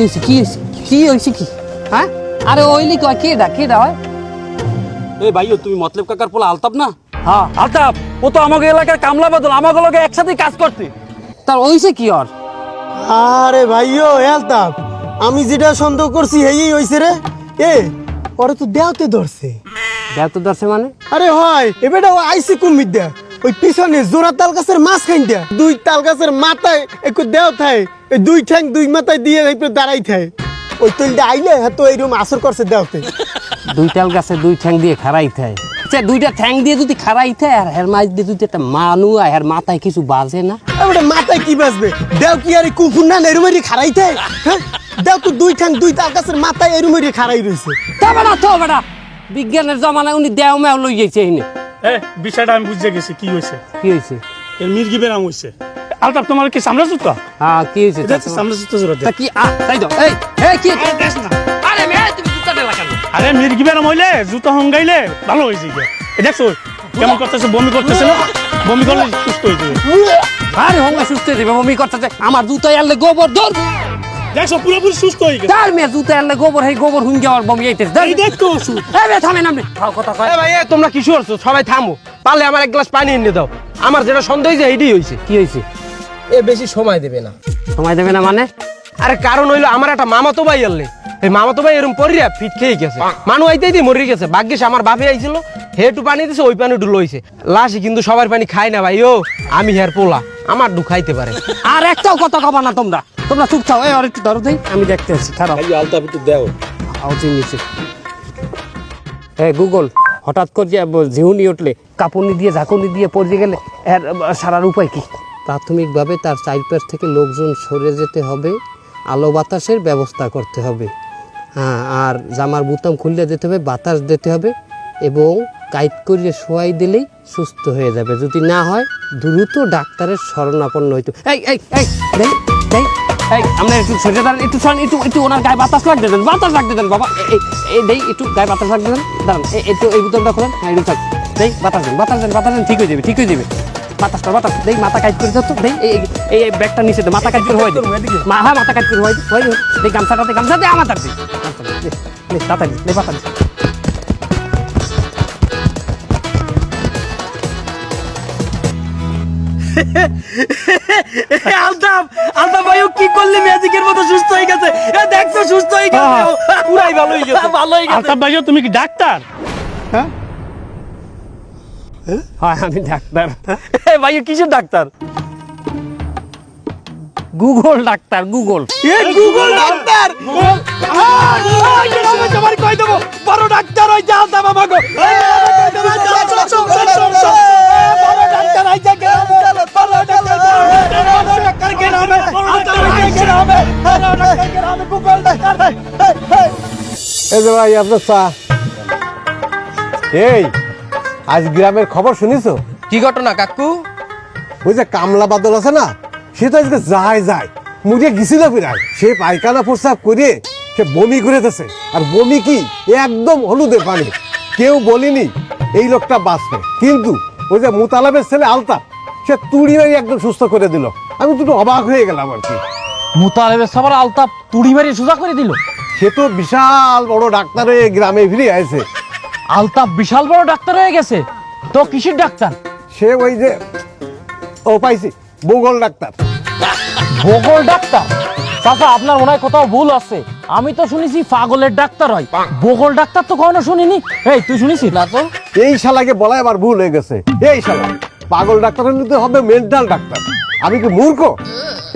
কি কি কি হয়েছে কি? হ্যাঁ? আরে ওইলি কয় কে দা কে দা হয় এই ভাইও তুমি মতলব কাকার পোলা আলতাপ না? হ্যাঁ। আলতাপ ও তো আমাকে এলাকার কামলা বদল আমাকে লোকে একসাথে কাজ করতে। তার ওইছে কি ওর? আরে ভাইও এলতাপ আমি যেটা সন্দেহ করছি এই হইছে রে। এ পরে তো দেওতে ধরছে। দেখ তো দর্শে মানে? আরে হয় এবারে ও আইসি কুমির দেয়া। ওই পিছনে জোড়া তাল গাছের মাছ খাই দেয়া দুই তাল গাছের মাথায় একটু দেও থায় এই দুই ঠ্যাং দুই মাথায় দিয়ে একটু দাঁড়াই থায় ওই তৈলটা আইলে হ্যাঁ তো এইরকম আসর করছে দেওতে দুই তাল গাছে দুই ঠ্যাং দিয়ে খারাইতে হয় আচ্ছা দুইটা ঠ্যাং দিয়ে যদি খারাইতে হয় আর হের মাছ দিয়ে যদি একটা মানু আর হের মাথায় কিছু বাজে না? এবারে মাথায় কি বাজবে? দেও কি আর কুকুর না এরুমেরি খারাই থায় হ্যাঁ? দেও তো দুই ঠ্যাং দুই তাল গাছের মাথায় এরুমেরি খারাই রইছে তা বেটা তো বেটা বিজ্ঞানের জমানায় উনি দেও মেও লই যাইছে এনে। এ বিষয়টা আমি বুঝে গেছি কি হয়েছে? কি হয়েছে? এর মির্গি বেরাম হয়েছে। আলতাপ তোমার কি জুতা? হ্যাঁ কি হয়েছে? এটা জুতা তা কি আ তাই তো? এই এই কি আরে মে তুমি জুতাটা লাগানো আরে মির্গি বেরাম হইলে জুতা হঙ্গাইলে ভালো হয়েছে এ দেখছ? কেমন করতেছে বমি করতেছে না? বমি করলে সুস্থ হয়ে যাবে। আরে হোঙ্গা সুস্থ হয়ে যাবে বমি করতেছে। আমার জুতা গোবর ধর দেখছ পুরোপুরি সুস্থ হয়ে গেছে। তার মেয়ে জুতা এলে গোবর হেই গোবর হুঙ্গে আমার বমি আইতেছে ওষুধ। থামেন আপনি। খাও কথা কয়। এ ভাই এ তোমরা কি করছ সবাই থামো। পারলে আমার এক গ্লাস পানি এনে দাও। আমার যেটা সন্দেহ হয়েছে এইটাই হয়েছে। কি হয়েছে? এ বেশি সময় দেবে না। সময় দেবে না মানে? আরে কারণ হইল আমার একটা মামাতো ভাই আনলে। এই মামাতো ভাই এরকম পরিয়া ফিট খেয়ে গেছে। মানু আইতেই দিয়ে মরে গেছে। ভাগ্যিস আমার বাপে আইছিল হে একটু পানি দিছে ওই পানি ডুলো হইছে। লাশি কিন্তু সবার পানি খায় না ভাই ও আমি হের পোলা। আমার ডু খাইতে পারে। আর একটাও কথা কবা না তোমরা। তোমরা চুপ চাও আর একটু ধরো দেই। আমি দেখতে আছি খারাপ আলতাপ একটু দেও। নিচে। এই গুগল হঠাৎ করে ঝিউনি উঠলে কাপুনি দিয়ে ঝাঁকুনি দিয়ে পড়ে গেলে এর সারার উপায় কি? প্রাথমিকভাবে তার চারপাশ থেকে লোকজন সরে যেতে হবে আলো বাতাসের ব্যবস্থা করতে হবে। হ্যাঁ আর জামার বুতাম খুললে দিতে হবে বাতাস দিতে হবে এবং কাইট করিয়ে শোয়াই দিলেই সুস্থ হয়ে যাবে। যদি না হয় দ্রুত ডাক্তারের শরণাপন্ন হইতো এই এই এই এই আমরা একটু সরে দাঁড়ান একটু সরেন একটু একটু ওনার গায়ে বাতাস লাগতে দেন বাতাস লাগতে দেন বাবা এই দেই একটু গায়ে বাতাস লাগতে দেন দাঁড়ান একটু এই বোতলটা খোলেন হ্যাঁ একটু থাক দেই বাতাস দেন বাতাস দেন বাতাস দেন ঠিক হয়ে যাবে ঠিক হয়ে যাবে বাতাসটা বাতাস দেই মাথা কাজ করে তো দেই এই এই- ব্যাগটা নিচে দে মাথা কাজ করে হয়ে মা হ্যাঁ মাথা কাজ করে হয়ে হয়ে দেই গামছাটাতে গামছা দে আমার তাতে গামছা দে, দে দে তাড়াতাড়ি দে বাতাস দে। আলতাম ভাই কি করলে? ম্যাজিকের মতো সুস্থ হয়ে গেছে। এ দেখছ সুস্থ হয়ে গেছে। পুরাই ভালো হয়ে গেছে। ভালো হয়ে আলতাপ ভাইও তুমি কি ডাক্তার? হ্যাঁ? আমি ডাক্তার। এ ভাই কিসের ডাক্তার? Google doctor Google. এ গুগল ডাক্তার! তোমার কই দেবো। বড় ডাক্তার ওই বড় ডাক্তার আই যা বড় ডাক্তার বড় গুগল ডাক্তার এই যে ভাই আপনার চা। এই আজ গ্রামের খবর শুনিছো? কি ঘটনা কাকু? ওই যে কামলা বাদল আছে না সে তো আজকে যায় যায়। মুখে গেছিল প্রায় সে পায়খানা প্রস্রাব করে সে বমি করেতেছে আর বমি কি? একদম হলুদে পানি। কেউ বলিনি এই লোকটা বাঁচবে। কিন্তু ওই যে মুতালাবের ছেলে আলতা সে তুড়ি মারি একদম সুস্থ করে দিল। আমি দুটো অবাক হয়ে গেলাম আর কি। মুতালেবের সবার আলতাপ তুড়ি মারি সোজা করে দিল। সে তো বিশাল বড় ডাক্তার হয়ে গ্রামে ফিরে আছে আলতাপ বিশাল বড় ডাক্তার হয়ে গেছে। তো কিসের ডাক্তার? সে ওই যে ও পাইছি বগল ডাক্তার। বগল ডাক্তার? চাচা আপনার মনে হয় কোথাও ভুল আছে। আমি তো শুনেছি পাগলের ডাক্তার হয়। বগল ডাক্তার তো কখনো শুনিনি? এই তুই শুনিস না তো। এই শালাকে বলা এবার ভুল হয়ে গেছে। এই শালা। পাগল ডাক্তার নিতে হবে মেন্টাল ডাক্তার। আমি কি মূর্খ?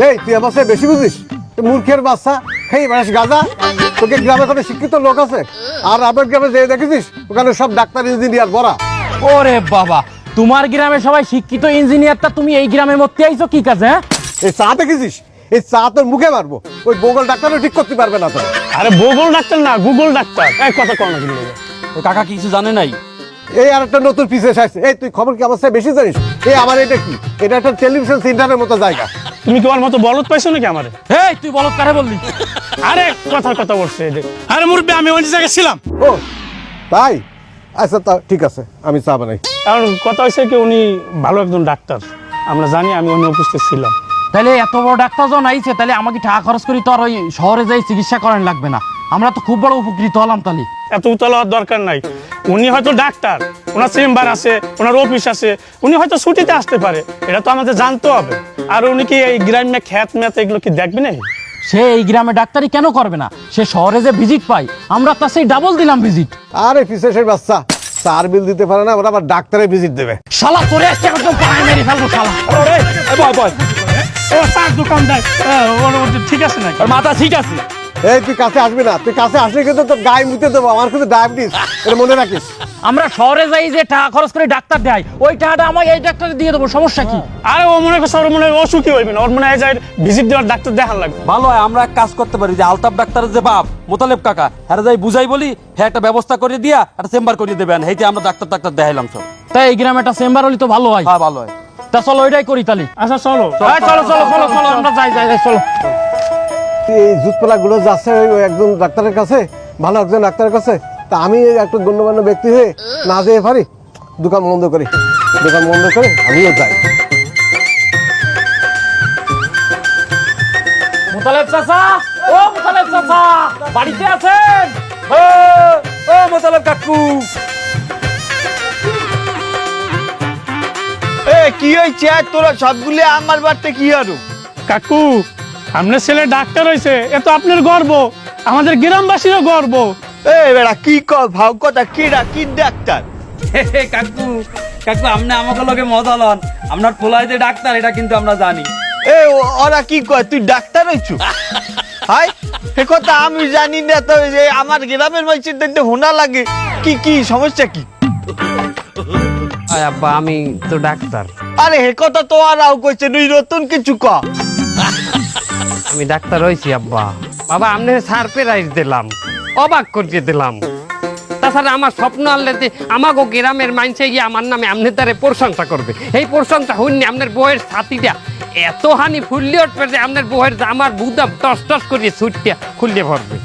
এই তুই আমার সাথে বেশি বুঝিস? মূর্খের বাচ্চা। খেয়ে বেড়াস গাঁজা তোকে গ্রামে কোনো শিক্ষিত লোক আছে? আর আমার গ্রামে যে দেখেছিস? ওখানে সব ডাক্তার ইঞ্জিনিয়ার বড়া। ওরে বাবা তোমার গ্রামে সবাই শিক্ষিত ইঞ্জিনিয়ারটা তুমি এই গ্রামের মধ্যে আইছো কি কাজে হ্যাঁ? এই চা দেখেছিস? এই চা তোর মুখে মারবো। ওই বগল ডাক্তারও ঠিক করতে পারবে না তো আরে বগল ডাক্তার না গুগল ডাক্তার। এই কথা কর না কাকা কিছু জানে নাই? এই আর একটা নতুন পিসে আসছে এই তুই খবর কি চেয়ে বেশি জানিস? এই আমার এটা কি? এটা একটা টেলিভিশন সেন্টারের মতো জায়গা। তুমি কি ওর মতো বলত পাইছো নাকি আমারে? এই তুই বলত কারে বললি? আরে কথার কথা বলছে এই যে। আরে মুরব্বী আমি ওই জায়গায় ছিলাম। ও তাই? আচ্ছা তা ঠিক আছে আমি চা বানাই। কারণ কথা হয়েছে কি উনি ভালো একজন ডাক্তার। আমরা জানি আমি উনি উপস্থিত ছিলাম। তাহলে এত বড় ডাক্তার যখন আইছে তাহলে আমাকে টাকা খরচ করি তো আর ওই শহরে যাই চিকিৎসা করেন লাগবে না। আমরা তো খুব বড় উপকৃত হলাম তাহলে। এত উতলা হওয়ার দরকার নাই। উনি হয়তো ডাক্তার ওনার চেম্বার আছে ওনার অফিস আছে উনি হয়তো ছুটিতে আসতে পারে এটা তো আমাদের জানতে হবে। আর উনি কি এই গ্রাম্য খ্যাত ম্যাথ এগুলো কি দেখবে না সে এই গ্রামে ডাক্তারি কেন করবে না? সে শহরে যে ভিজিট পাই আমরা তার সেই ডাবল দিলাম ভিজিট আরে পিসে বাচ্চা চার বিল দিতে পারে না ওরা আবার ডাক্তারের ভিজিট দেবে। শালা তোরে আজকে একদম পায়ে মেরে ফেলব শালা। বয় বয়। ও চার দোকান দেয়। ওর ঠিক আছে নাকি? আর মাথা ঠিক আছে। এই তুই কাছে আসবি না তুই কাছে আসলে কিন্তু তোর গায়ে মুতে দেবো আমার কিন্তু ডায়াবেটিস এটা মনে রাখিস। আমরা শহরে যাই যে টাকা খরচ করে ডাক্তার দেয় ওই টাকাটা আমাকে এই ডাক্তারে দিয়ে দেবো সমস্যা কি? আরে ও মনে করছে ওর মনে হয় অসুখী হইবে না ওর মনে হয় যায় ভিজিট দেওয়ার ডাক্তার দেখার লাগবে। ভালো হয় আমরা এক কাজ করতে পারি যে আলতাফ ডাক্তারের যে বাপ মোতালেব কাকা হ্যাঁ যাই বুঝাই বলি হ্যাঁ একটা ব্যবস্থা করে দিয়া একটা চেম্বার করে দেবেন হেইতে আমরা ডাক্তার ডাক্তার দেখাইলাম সব। তাই এই গ্রামে একটা চেম্বার হলে তো ভালো হয়। হ্যাঁ ভালো হয়। তা চলো ওইটাই করি তাহলে। আচ্ছা চলো। চলো চলো চলো চলো আমরা যাই যাই যাই, চলো। এই জুতপালা গুলো যাচ্ছে ওই একজন ডাক্তারের কাছে ভালো একজন ডাক্তারের কাছে তা আমি একটা গণ্যমান্য ব্যক্তি হয়ে না যেয়ে পারি দোকান বন্ধ করি। দোকান বন্ধ করে আমিও যাই। মুতালেব চাচা! ও মুতালেব চাচা! বাড়িতে আছেন? ও ও মোতালেব কাকু। এ কি হয়েছে? আর তোরা সবগুলি আমার বাড়তে কি আরও? কাকু আপনার ছেলে ডাক্তার হয়েছে এ তো আপনার গর্ব। আমাদের গ্রামবাসীরও গর্ব। এ বেড়া কি কর ভাও কথা কি রা কি ডাক্তার কাকু কাকু আপনি আমাকে লগে মজা লন। আপনার পোলাই যে ডাক্তার এটা কিন্তু আমরা জানি। এ ওরা কি কয় তুই ডাক্তার হইছু? হাই সে কথা আমি জানি না তো যে আমার গ্রামের মানুষের দেখতে হোনা লাগে। কি কি সমস্যা কি? আব্বা আমি তো ডাক্তার। আরে হে কথা তো আর কইছে তুই নতুন কিছু ক। আমি ডাক্তার হয়েছি আব্বা। বাবা আপনি সারপ্রাইজ দিলাম অবাক করিয়ে দিলাম। তাছাড়া আমার স্বপ্ন আনলে যে আমাকে গ্রামের মানুষে গিয়ে আমার নামে আপনি তারে প্রশংসা করবে। এই প্রশংসা হইনি আপনার বউয়ের ছাতিটা এত হানি ফুললে উঠবে যে আপনার বউয়ের আমার বুদাম টস টস করিয়ে ছুটিয়া খুললে ভরবে।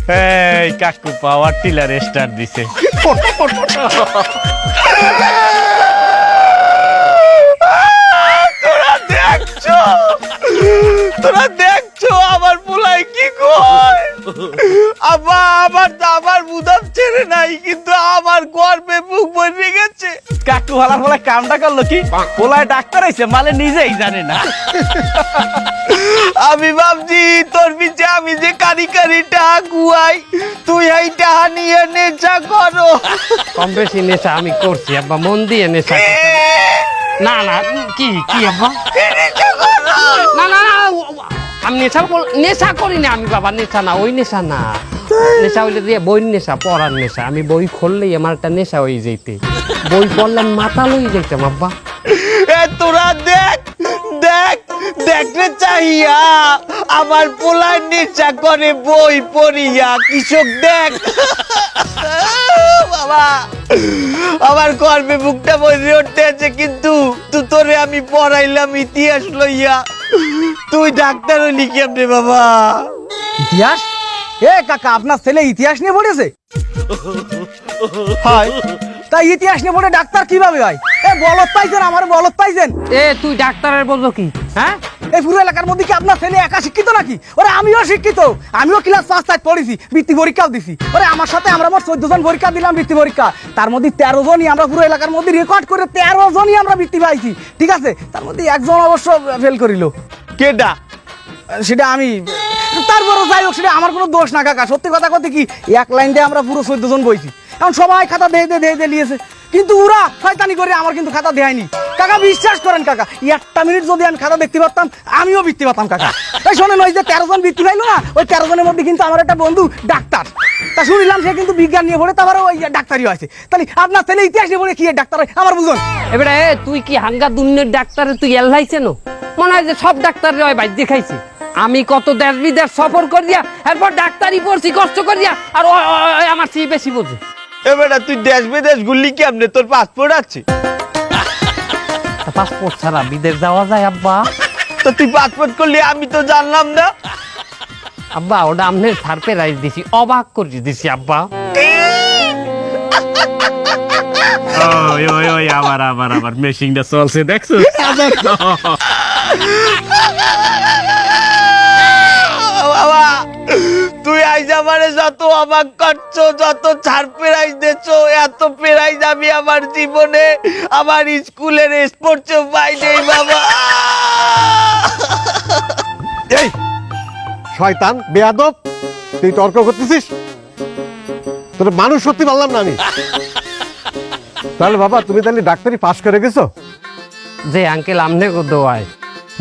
এই কাকু পাওয়ার টিলার স্টার দিছে। তোরা দেখছ? তোরা দেখছ আমার পোলাই কি কয়? আবার আমার আমার বুদাম ছেড়ে নাই কিন্তু আমার গর্বে বুক ভরে গেছে। কাকু হালার ফলে কামটা করল কি? পোলায় ডাক্তার হয়েছে মানে নিজেই জানে না। আমি ভাবছি তোর পিছে আমি যে কারি কারি টাকা কুয়াই তুই এই টাকা নিয়ে নেচা করো। কম বেশি নেশা আমি করছি আব্বা মন দিয়ে নেশা না না কি কি আব্বা? না না না আমি নেশা বল- নেশা করি না আমি বাবা নেশা না ওই নেশা না। নেশা হইলে দিয়ে বই নেশা পড়ার নেশা। আমি বই খুললেই আমার একটা নেশা হয়ে যেতে বই পড়লাম মাথা লই যেতাম আব্বা। এ তোরা দেখ! দেখ দেখতে চাহিয়া আমার পোলার নেচা করে বই পড়িয়া কৃষক দেখ। বাবা আমার গর্বে বুকটা বসে উঠতে আছে কিন্তু তুই তোরে আমি পড়াইলাম ইতিহাস লইয়া। তুই ডাক্তার হলি কেমনে বাবা? ইতিহাস? এ কাকা আপনার ছেলে ইতিহাস নিয়ে পড়েছে? হয়। তাই ইতিহাস নিয়ে পড়ে ডাক্তার কীভাবে হয়? এ বলত পাইছেন আমার বলত পাইছেন। এ তুই ডাক্তারের বলতো কি? হ্যাঁ? এই পুরো এলাকার মধ্যে কি আপনার ছেলে একা শিক্ষিত নাকি? ওরে আমিও শিক্ষিত। আমিও ক্লাস পাঁচ তাই পড়েছি বৃত্তি পরীক্ষাও দিছি। ওরে আমার সাথে আমরা মোট চোদ্দ জন পরীক্ষা দিলাম বৃত্তি পরীক্ষা। তার মধ্যে তেরো জনই আমরা পুরো এলাকার মধ্যে রেকর্ড করে তেরো জনই আমরা বৃত্তি পাইছি। ঠিক আছে? তার মধ্যে একজন অবশ্য ফেল করিল। কেডা? সেটা আমি তারপরও যাই হোক সেটা আমার কোনো দোষ না কাকা। সত্যি কথা কথা কি এক লাইন দিয়ে আমরা পুরো চোদ্দ জন বইছি। এখন সবাই খাতা দিয়ে দিয়ে দিয়ে দিয়ে লিয়েছে কিন্তু ওরা শয়তানি করে আমার কিন্তু খাতা দেয়নি। কাকা, বিশ্বাস করেন কাকা একটা মিনিট যদি আমি খাতা দেখতে পারতাম, আমিও বৃত্তি পাতাম কাকা। তাই শোনেন, ওই যে তেরো জন বৃত্তি পাইলো না ওই তেরো জনের মধ্যে কিন্তু আমার একটা বন্ধু ডাক্তার। তা শুনলাম সে কিন্তু বিজ্ঞান নিয়ে পড়ে তারপরে ওই ডাক্তারই হয়েছে। তাহলে আপনার ছেলে ইতিহাস নিয়ে পড়ে কি ডাক্তার হয়? আমার বুঝুন। এবারে তুই কি হাঙ্গা দুনিয়ার ডাক্তারে, তুই এল্লাইছে নো? মনে হয় যে সব ডাক্তার হয় বাইর খাইছে। আমি কত দেশ বিদেশ সফর করিয়া, এরপর ডাক্তারি পড়ছি, কষ্ট করিয়া, আর আমার চেয়ে বেশি বোঝে। এবারে তুই দেশ বিদেশ ঘুরলি কেমনে? তোর পাসপোর্ট আছে? পাসপোর্ট ছাড়া বিদেশ যাওয়া যায় আব্বা। তো তুই পাসপোর্ট করলি আমি তো জানলাম না। আব্বা ওটা আমনের সারপ্রাইজ দিছি অবাক করে দিছি আব্বা। ওই ওই ওই আবার আবার আবার মেশিংটা চলছে দেখছ? আইজ আমারে যত অবাক করছ যত ছাড় পেরাইজ দেছো এত পেরাইজ আমি আমার জীবনে আমার স্কুলের স্পোর্টসে পাই নেই বাবা। এই শয়তান বেয়াদব তুই তর্ক করতেছিস? তোর মানুষ সত্যি পারলাম না আমি। তাহলে বাবা তুমি তাহলে ডাক্তারি পাশ করে গেছো? যে আঙ্কেল আমনে কো দোয়ায়।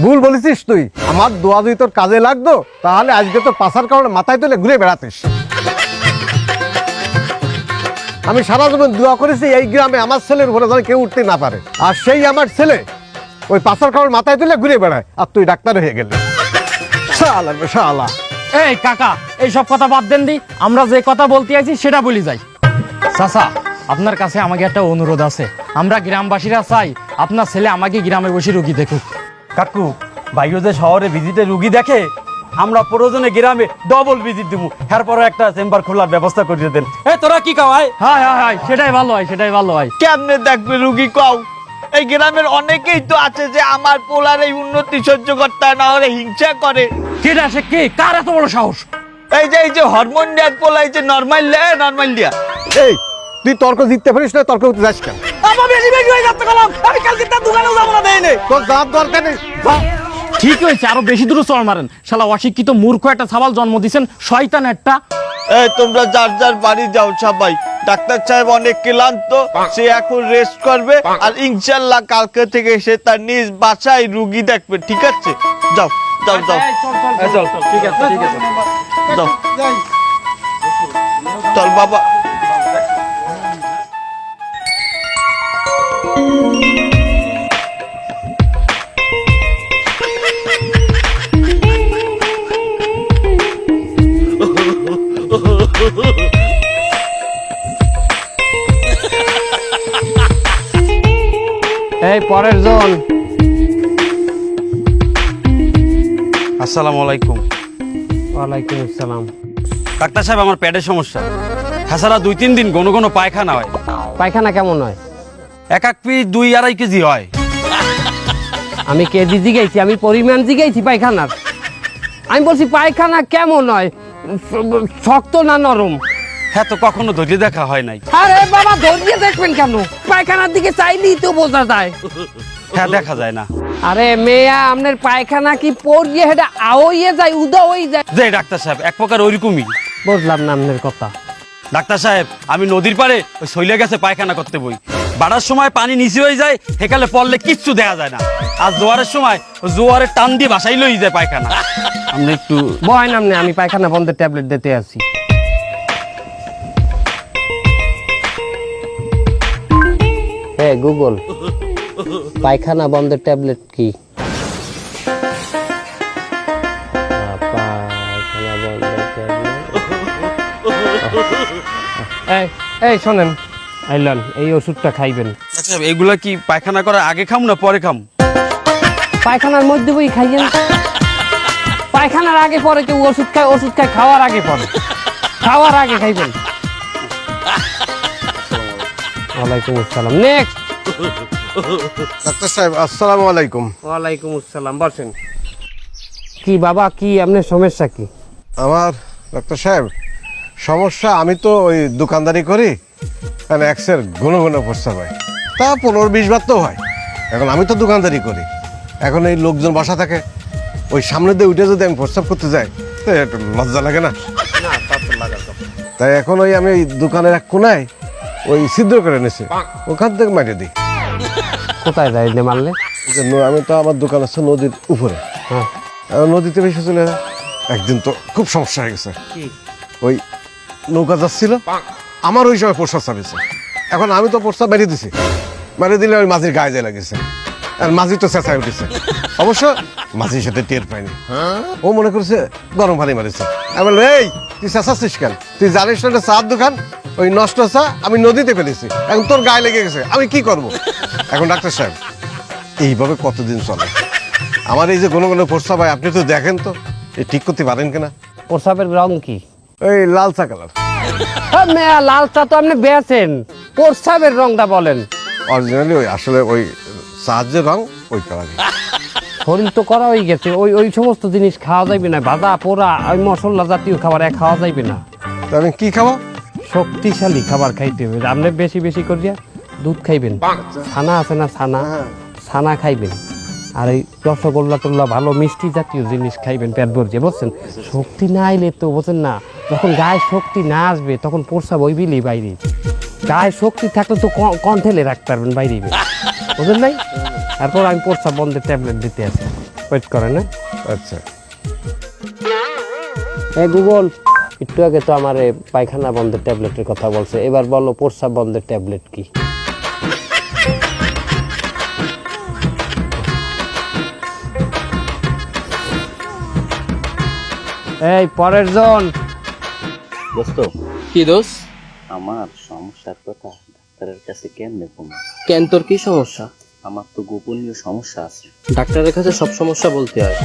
ভুল বলেছিস তুই। আমার দোয়া যদি তোর কাজে লাগতো, তাহলে আজকে তোর পাশার কারণে মাথায় তুলে ঘুরে বেড়াতিস। আমি সারা জীবন দোয়া করেছি, এই গ্রামে আমার ছেলের উপরে যেন কেউ উঠতে না পারে। আর সেই আমার ছেলে ওই পাশার কারণে মাথায় তুলে ঘুরে বেড়ায়, আর তুই ডাক্তার হয়ে গেলে। এই কাকা এই সব কথা বাদ দেন দি। আমরা যে কথা বলতে আছি সেটা বলি যাই। চাচা, আপনার কাছে আমাকে একটা অনুরোধ আছে। আমরা গ্রামবাসীরা চাই আপনার ছেলে আমাকে গ্রামে বসে রুগী দেখুক। কাকু ভাইও যে শহরে ভিজিটে রুগী দেখে আমরা প্রয়োজনে গ্রামে ডবল ভিজিট দিব এরপরে একটা চেম্বার খোলার ব্যবস্থা করে দেন। এ তোরা কি কাওয়াই হ্যাঁ হ্যাঁ হ্যাঁ সেটাই ভালো হয় সেটাই ভালো হয়। কেমনে দেখবে রুগী কও? এই গ্রামের অনেকেই তো আছে যে আমার পোলার এই উন্নতি সহ্য করতে না হলে হিংসা করে। কেটা সে কে? কার এত বড় সাহস? এই যে এই যে হরমোন দেওয়ার পোলা এই যে নর্মাল দেয় নর্মাল দিয়া। এই তুই তর্ক জিততে পারিস না তর্ক করতে যাস কেন? বেশি বেশি হয়ে যাচ্ছে কলম আমি কালকে তার দোকানেও যাব না দেয় তোর যাওয়ার দরকার নেই। যা। ঠিক হয়েছে আরও বেশি দূরে চল মারেন। শালা অশিক্ষিত মূর্খ একটা সাবাল জন্ম দিছেন শয়তান একটা। এই তোমরা যার যার বাড়ি যাও সবাই। ডাক্তার সাহেব অনেক ক্লান্ত সে এখন রেস্ট করবে আর ইনশাল্লাহ কালকে থেকে সে তার নিজ বাসায় রুগী দেখবে ঠিক আছে? যাও যাও যাও। চল ঠিক আছে ঠিক আছে যাও চল বাবা। এই পরের জন। আসসালামু আলাইকুম। ওয়ালাইকুম আসসালাম। ডাক্তার সাহেব আমার পেটের সমস্যা। হাসারা দুই তিন দিন ঘন ঘন পায়খানা হয়। পায়খানা কেমন হয়? এক এক পিস দুই আড়াই কেজি হয়। আমি কেজি জিগাইছি আমি পরিমাণ জিগাইছি পায়খানার। আমি বলছি পায়খানা কেমন হয়? শক্ত না নরম? হ্যাঁ তো কখনো ধৈর্য দেখা হয় নাই। আরে বাবা ধরিয়ে দেখবেন কেন? পায়খানার দিকে চাইলেই তো বোঝা যায়। হ্যাঁ দেখা যায় না। আরে মেয়া আপনার পায়খানা কি পড়িয়ে হেটা আওইয়ে যায় উদা হয়ে যায়? যে ডাক্তার সাহেব এক প্রকার ওইরকমই। বুঝলাম না আপনার কথা। ডাক্তার সাহেব আমি নদীর পাড়ে ওই শৈলে গেছে পায়খানা করতে বই। বাড়ার সময় পানি নিচে হয়ে যায়, হেকালে পড়লে কিচ্ছু দেখা যায় না। আর জোয়ারের সময় জোয়ারের টান দিয়ে বাসাই লই যায় পায়খানা। আপনি একটু বয় নামনে আমি পায়খানা বন্ধের ট্যাবলেট দিতে আছি। হ্যাঁ গুগল, পায়খানা বন্ধের ট্যাবলেট কি? এই, শোনেন আইলন এই ওষুধটা খাইবেন। আচ্ছা এগুলা কি পায়খানা করার আগে খাম না পরে খাম? পায়খানার মধ্যে বই খাইয়েন। পায়খানার আগে পরে কেউ ওষুধ খায় ওষুধ খায় খাওয়ার আগে পরে। খাওয়ার আগে খাইবেন। ওয়ালাইকুম আসসালাম। নেক্সট ডাক্তার সাহেব আসসালামু আলাইকুম। ওয়ালাইকুম আসসালাম বসেন। কি বাবা কি আপনার সমস্যা কি? আমার ডাক্তার সাহেব সমস্যা আমি তো ওই দোকানদারি করি। মানে এক্সের ঘন ঘন প্রস্তাব হয়। তা পনেরো বিশ বার তো হয়। এখন আমি তো দোকানদারি করি। এখন এই লোকজন বাসা থাকে ওই সামনে দিয়ে উঠে যদি আমি প্রস্তাব করতে যাই তো একটু লজ্জা লাগে না? তাই এখন ওই আমি ওই দোকানের এক কোনায় ওই ছিদ্র করে এনেছে ওখান থেকে মারিয়ে দিই। কোথায় যাই মারলে? যে আমি তো আমার দোকান আছে নদীর উপরে। হ্যাঁ। আর নদীতে বেশি চলে যায়। একদিন তো খুব সমস্যা হয়ে গেছে। ওই নৌকা যাচ্ছিল। আমার ওই সময় প্রস্তাব চাপিয়েছে এখন আমি তো প্রস্তাব মেরে দিছি। মেরে দিলে ওই মাঝির গায়ে যায় লাগেছে। আর মাঝি তো চেঁচায় উঠেছে। অবশ্য মাঝির সাথে টের পাইনি। ও মনে করছে গরম পানি মারিছে। আমি বললাম, এই তুই চেঁচাচ্ছিস কেন? তুই জানিস না চার দোকান? ওই নষ্ট চা আমি নদীতে ফেলেছি। এখন তোর গায়ে লেগে গেছে। আমি কি করব? এখন ডাক্তার সাহেব এইভাবে কতদিন চলে? আমার এই যে কোনো কোনো প্রস্তাব হয় আপনি তো দেখেন তো। এ ঠিক করতে পারেন কিনা? প্রসাবের রং কি? এই লাল চা কালার। লাল চা তো আপনি বেছেন প্রসাবের রংটা বলেন। অরিজিনালি ওই আসলে ওই যে রং ওই কালারই শরীর তো করা হয়ে গেছে। ওই ওই সমস্ত জিনিস খাওয়া যাইবে না। ভাজা পোড়া ওই মশলা জাতীয় খাবার এক খাওয়া যাইবে না। তা আমি কি খাব? শক্তিশালী খাবার খাইতে হবে। আপনি বেশি বেশি করিয়া দুধ খাইবেন। ছানা আছে না ছানা? ছানা খাইবেন। আর এই রসগোল্লা টোল্লা ভালো মিষ্টি জাতীয় জিনিস খাইবেন পেট ভরছে বুঝছেন? শক্তি না আইলে তো বুঝছেন না? যখন গায়ে শক্তি না আসবে তখন প্রসাব ওই বিলি বাইরে। গায়ে শক্তি থাকলে তো ক- কণ্ঠেলে রাখতে পারবেন বাইরে। বুঝলেন নাই? তারপর আমি প্রসাব বন্ধের ট্যাবলেট দিতে আসি। ওয়েট করে না আচ্ছা। এ গুগল একটু আগে তো আমার পায়খানা বন্ধের ট্যাবলেটের কথা বলছে। এবার বলো প্রস্রাব বন্ধের ট্যাবলেট কি? এই পরের জন। দোস্ত। কি দোষ আমার সমস্যার কথা ডাক্তারের কাছে কেমনে কমে কেন তোর কি সমস্যা? আমার তো গোপনীয় সমস্যা আছে। ডাক্তারের কাছে সব সমস্যা বলতে হয়।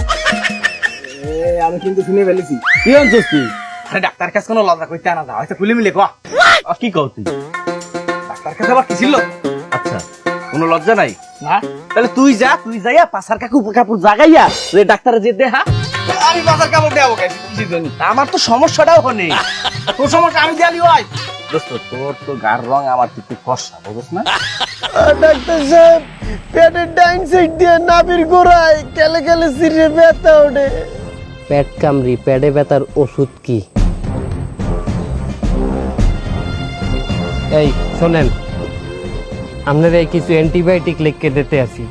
আমি কিন্তু শুনে ফেলেছি। কি আনছিস তুই? আরে ডাক্তার কাছে কোনো লজ্জা করতে আনা যা হয়তো খুলে মিলে কো কি কও তুই? ডাক্তার কাছে আবার কি ছিল? আচ্ছা কোনো লজ্জা নাই? না? তাহলে তুই যা তুই যাইয়া পাশার কাকু কাপড় জাগাইয়া যে ডাক্তারে যে দেহা আমি পাশার কাপড় দেবো জন্য? আমার তো সমস্যাটাও হনে তোর সমস্যা আমি দিয়ালি হয়। দোস্ত তোর তো গার রং আমার তো একটু ফর্সা বুঝছ না? ডাক্তার সাহেব পেটের ডাইন সাইড দিয়ে নাভির গোড়ায় কেলে কেলে সিরে ব্যথা ওঠে। পেট কামড়ি পেটে ব্যথার ওষুধ কি? এই শোনেন আপনারা এই কিছু অ্যান্টিবায়োটিক লিখকে দিতে আসি।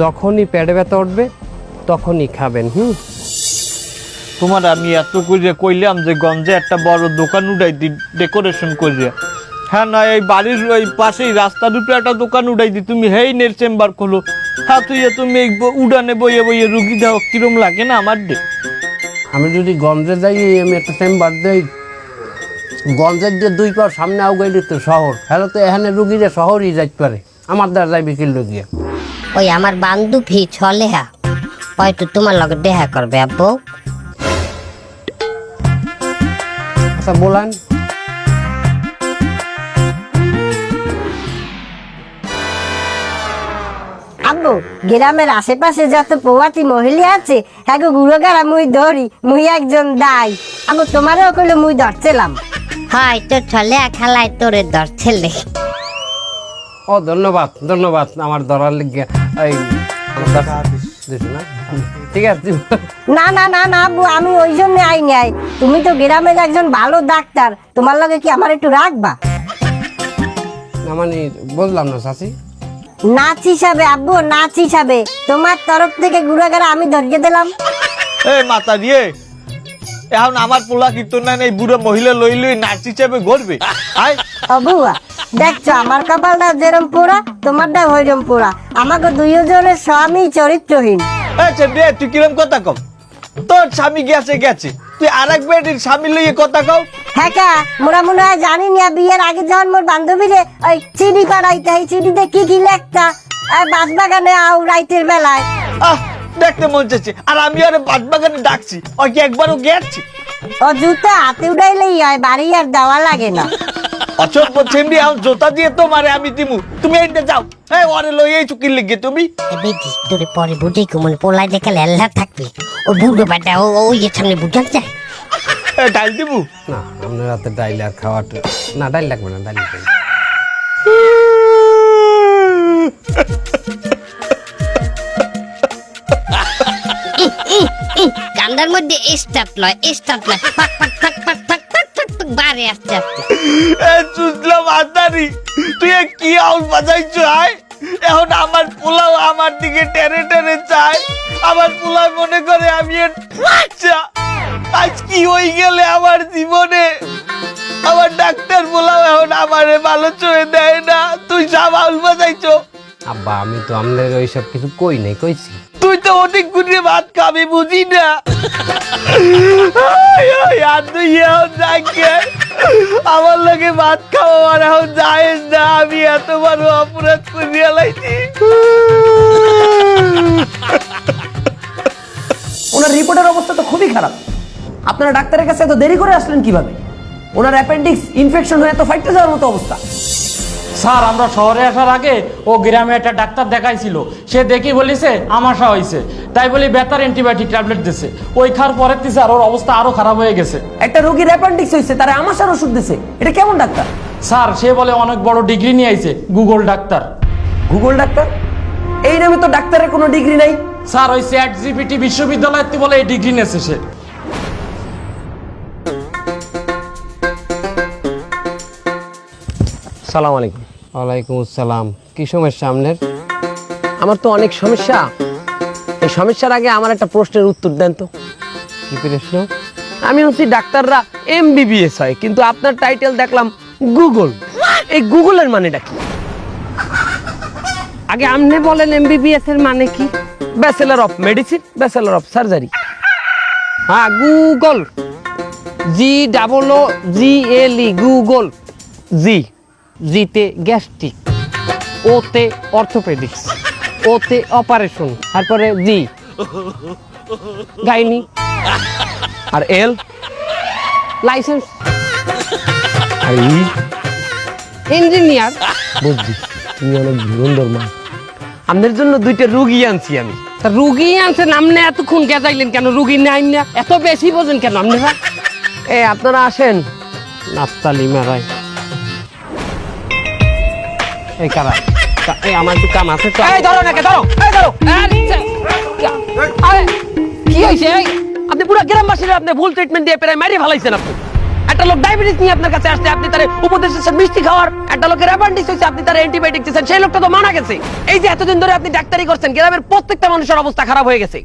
যখনই পেটে ব্যথা উঠবে তখনই খাবেন হুম? তোমার আমি এত করে কইলাম যে গঞ্জে একটা বড় দোকান উঠাই দি ডেকোরেশন করিয়া হ্যাঁ না এই বাড়ির ওই পাশেই রাস্তার উপরে একটা দোকান উঠাই দি তুমি হেই নের চেম্বার খোলো। হ্যাঁ তুই তুমি এই উড়ানে বইয়ে বইয়ে রুগী দাও কিরম লাগে না আমার দে? আমি যদি গঞ্জে যাই আমি একটা চেম্বার দেই। গঞ্জের দিয়ে দুই পাও সামনে আউগাইলে তো শহর হ্যালো তো এখানে রুগীরা শহরই যাইতে পারে। আমার দ্বারা যাইবে কি রুগিয়া ওই আমার বান্ধবী ছলেহা হয়তো তোমার লগে দেখা করবে আব্বু। বলান আব্বু গ্রামের আশেপাশে যত প্রবাসী মহিলা আছে হ্যাঁ গুড়োগারা মুই ধরি মুই একজন দাই। আব্বু তোমারও কইলে মুই ধরছিলাম। হয় তো ছলে খালায় তোরে ধরছিলে। ও ধন্যবাদ ধন্যবাদ আমার ধরার লিগে এই? ঠিক আছে। না না না না আব্বু আমি ওই জন্য আই। তুমি তো গ্রামের একজন ভালো ডাক্তার। তোমার লগে কি আমার একটু রাখবা না মানে বললাম না চাচি। নাচ হিসাবে আব্বু নাচ হিসাবে। তোমার তরফ থেকে গুড়াগারা আমি ধরিয়ে দিলাম। এই মাতা দিয়ে এখন আমার পোলা কীর্তন না এই বুড়ো মহিলা লই লই নাচ হিসাবে গড়বে। আয়। ও বুয়া দেখছ আমার কপালটা যেরম পোড়া তোমারটা ওইরম পোড়া আমাকে দুইজনের স্বামী চরিত্রহীন। আচ্ছা বে তুই কিরম কথা কম? তোর স্বামী গেছে গেছে। তুই আর এক বেটির স্বামী লইয়ে কথা কও। হ্যাঁ কা? মোরা মনে হয় জানি না বিয়ের আগে যখন মোর বান্ধবীরে ওই চিনি পাড়াইতে এই চিনিতে কি কি লেখতা বাস বাগানে আও রাইতের বেলায়। আহ দেখতে মন চাচ্ছে আর আমি আরে বাদ বাগানে ডাকছি। ওই কি একবারও গেছি? ও জুতা হাতে উঠাইলেই হয় বাড়ি আর দেওয়া লাগে না। অচম্প ছেমড়ি এখন জোতা দিয়ে তো মারে আমি দিমু। তুমি এইটা যাও। এই ওরে লই এই চুকির লিগে তুমি। বেটি তোরে পরে বুঝি কুমন পোলাই দেখে লেল্লা থাকবি ও বুড়ো বেটা ও ওই যে সামনে বুঝান যায়। ডাল দিমু। না আপনার রাতে ডাইল আর খাওয়াটা না ডাইল লাগবে না ডাইল লাগবে না। কান্দার মধ্যে স্টার্ট লয় স্টার্ট লয়। ফাক ফাক ফাক ফাক ফাক ফাক ফাক ফাক বারে আস্তে আস্তে। এ মাতারি তুই কি আউল বাজাইছ আয়? এখন আমার পোলাও আমার দিকে টেনে টেনে চায়। আমার পোলাও মনে করে আমি বাচ্চা। আজ কি হয়ে গেলে আমার জীবনে? আমার ডাক্তার পোলাও এখন আমারে ভালো চয়ে দেয় না। তুই সব আউল বাজাইছ। আব্বা আমি তো আপনার ওইসব কিছু কই নাই কইছি? তুই তো অনেক গুণে ভাত খাবি, বুঝি না? আমার লগে ভাত খাওয়া এখন যাইস না, আমি এত বড় অপরাধ করিয়া লাইছি ওনার রিপোর্টের অবস্থা তো খুবই খারাপ। আপনারা ডাক্তারের কাছে এত দেরি করে আসলেন কীভাবে? ওনার অ্যাপেন্ডিক্স ইনফেকশন হয়ে এত ফাইটে যাওয়ার মতো অবস্থা। স্যার আমরা শহরে আসার আগে ও গ্রামে একটা ডাক্তার দেখাইছিল। সে দেখি বলিছে আমাশা হয়েছে তাই বলি বেতার অ্যান্টিবায়োটিক ট্যাবলেট দিছে। ওই খাওয়ার পরের থেকে স্যার ওর অবস্থা আরও খারাপ হয়ে গেছে। একটা রোগীর অ্যাপেন্ডিক্স হয়েছে তারা আমাশার ওষুধ দিছে। এটা কেমন ডাক্তার? স্যার সে বলে অনেক বড় ডিগ্রি নিয়ে আইছে গুগল ডাক্তার। Google doctor? এই নামে তো ডাক্তারের কোনো ডিগ্রি নাই। স্যার ওই চ্যাট জিপিটি বিশ্ববিদ্যালয় থেকে বলে এই ডিগ্রি নিয়েছে সে। সালাম আলাইকুম। ওয়ালাইকুম আসসালাম। কি সমস্যা আপনার? আমার তো অনেক সমস্যা। এই সমস্যার আগে আমার একটা প্রশ্নের উত্তর দেন তো। কি প্রশ্ন? আমি হচ্ছি ডাক্তাররা এমবিবিএস হয় কিন্তু আপনার টাইটেল দেখলাম গুগল। এই গুগলের মানেটা কি? আগে আপনি বলেন এমবিবিএস এর মানে কি? Bachelor of medicine bachelor of surgery হ্যাঁ Google. G double O G L E Google. G জিতে গ্যাস্ট্রিক। ওতে অর্থোপেডিক্স ওতে অপারেশন তারপরে জি। গাইনি। আর এল? লাইসেন্স। আর ই? ইঞ্জিনিয়ার। বুঝছি তুমি অনেক ধুরন্ধর মা। আপনার জন্য দুইটা রুগী আনছি আমি। রুগী আনছেন আপনি এতক্ষণ গেজাইলেন কেন? রুগী নাই না। এত বেশি বোঝেন কেন আপনারা এ আপনারা আসেন। নাস্তালি মারাই এই কারা? এই আমার একটু কাম আছে তো। এই ধরো নাকি ধরো। এই ধরো। আরে, কি এই? আপনি পুরো গ্রামবাসীরা আপনি ভুল ট্রিটমেন্ট দিয়ে প্রায় মারিয়ে ফেলাইছেন আপনি। একটা লোক ডায়াবেটিস নিয়ে আপনার কাছে আসছে আপনি তার উপদেশ দিচ্ছেন মিষ্টি খাওয়ার একটা লোকের অ্যাপেন্ডিক্স হয়েছে আপনি তার অ্যান্টিবায়োটিক দিচ্ছেন সেই লোকটা তো মারা গেছে। এই যে এতদিন ধরে আপনি ডাক্তারি করছেন গ্রামের প্রত্যেকটা মানুষের অবস্থা খারাপ হয়ে গেছে।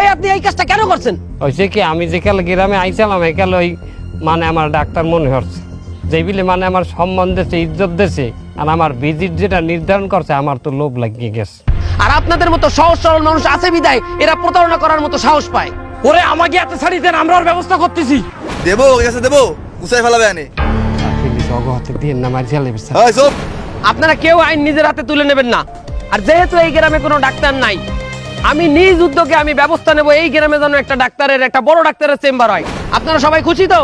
এই আপনি এই কাজটা কেন করছেন? হয়েছে কি আমি যে কাল গ্রামে আইছিলাম একাল ওই মানে আমার ডাক্তার মনে হচ্ছে। যে বিলে মানে আমার সম্মান দেশে ইজ্জত দেশে আর আমার ভিজিট যেটা নির্ধারণ করছে আমার তো লোভ লাগিয়ে গেছে। আর আপনাদের মতো সহজ সরল মানুষ আছে বিদায় এরা প্রতারণা করার মতো সাহস পায়। ওরে আমাকে এত ছাড়ি দেন আমরা ওর ব্যবস্থা করতেছি। দেবো ওর কাছে দেবো গুছাই ফেলাবে আনে প্লিজ দিয়ে না মারি চালে আপনারা কেউ আইন নিজের হাতে তুলে নেবেন না। আর যেহেতু এই গ্রামে কোনো ডাক্তার নাই আমি নিজ উদ্যোগে আমি ব্যবস্থা নেব এই গ্রামে যেন একটা ডাক্তারের একটা বড় ডাক্তারের চেম্বার হয়। আপনারা সবাই খুশি তো?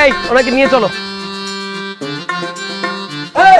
এই ওনাকে নিয়ে চলো Hey!